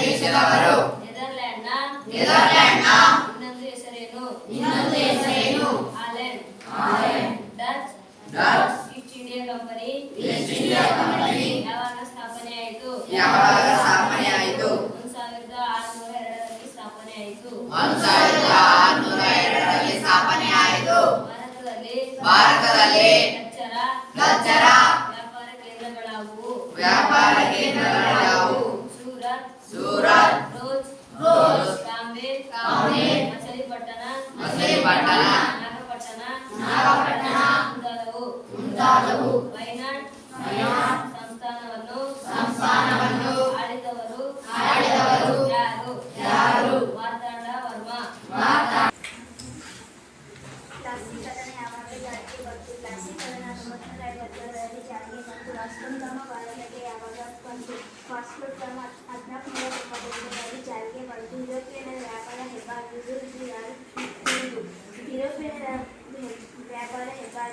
ದೇಶದವರು. ನೆದರ್ಲ್ಯಾಂಡ್ನ ನೆದರ್ಲ್ಯಾಂಡ್ನ. ಇನ್ನೊಂದು ಹೆಸರೇನು? ಇನ್ನೊಂದು ಹೆಸರೇನು? Holland. Holland. Dutch. Dutch. East India company. East India company. ಯಾವಾಗ ಸ್ಥಾಪನೆ ಆಯಿತು? ಯಾವಾಗ ಸ್ಥಾಪನೆ ಆಯಿತು? ಸಾವಿರದ ಆರುನೂರ ಎರಡರಲ್ಲಿ ಸ್ಥಾಪನೆ ಆಯಿತು. ಒಂದು ಸಾವಿರದ ಆರುನೂರ ಎರಡರಲ್ಲಿ ಸ್ಥಾಪನೆಯಾಯಿತು ಭಾರತದಲ್ಲಿ ಭಾರತದಲ್ಲಿ ಸೂರತ್ ಸೂರತ್ ರೋಜ್ ರೋಜ್ ಕಾಂಬೆ ಕಾಂಬೆ ಮಚಲಿಪಟ್ಟಣ ಮಚಲಿಪಟ್ಟಣ ನಾಗಪಟ್ಟಣ ನಾಗಪಟ್ಟಣ ಮುಂತಾದವು ಮುಂತಾದವು ವಯನಾಡ್ ವಯನಾಡ್ ಸಂಸ್ಥಾನವನ್ನು ಸಂಸ್ಥಾನವನ್ನು ಆಳಿದವರು ಆಳಿದವರು ಯಾರು ಯಾರು ಮಾರ್ತಾಂಡ ವರ್ಮಾ ಮಾತಾ ಪ್ಲಾಸ್ಟಿಕರಣ ಯಾವಾಗ ಜಾರಿಗೆ ಬಂತು ಪ್ಲಾಸ್ಟಿಕರಣ ಹತ್ತೊಂಬತ್ತು ಐವತ್ತೇಳರಲ್ಲಿ ಜಾರಿಗೆ ಬಂತು ವಾಸ್ತುಕ್ರಮ ಭಾರತಕ್ಕೆ ಯಾವಾಗ ಬಂತು ವಾಸ್ತುಕ್ರಮ ಹದಿನಾಲ್ಕುನೂರ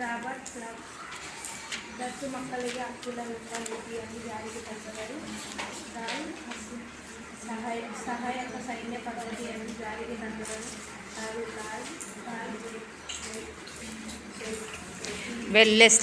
ರಾಬರ್ಟ್ ಕ್ಲಬ್ ದತ್ತು ಮಕ್ಕಳಿಗೆ ಹಕ್ಕುಲವೆಂಬ ನೀತಿಯನ್ನು ಜಾರಿಗೆ ತಂದವರು ರಾಯ್ ಹಸಿ- ಸಹಾಯ ಸಹಾಯಕ ಸೈನ್ಯ ಪದ್ಧತಿಯನ್ನು ಜಾರಿಗೆ ತಂದವರು ಯಾರು Lal Lal J- J- J- Wellesley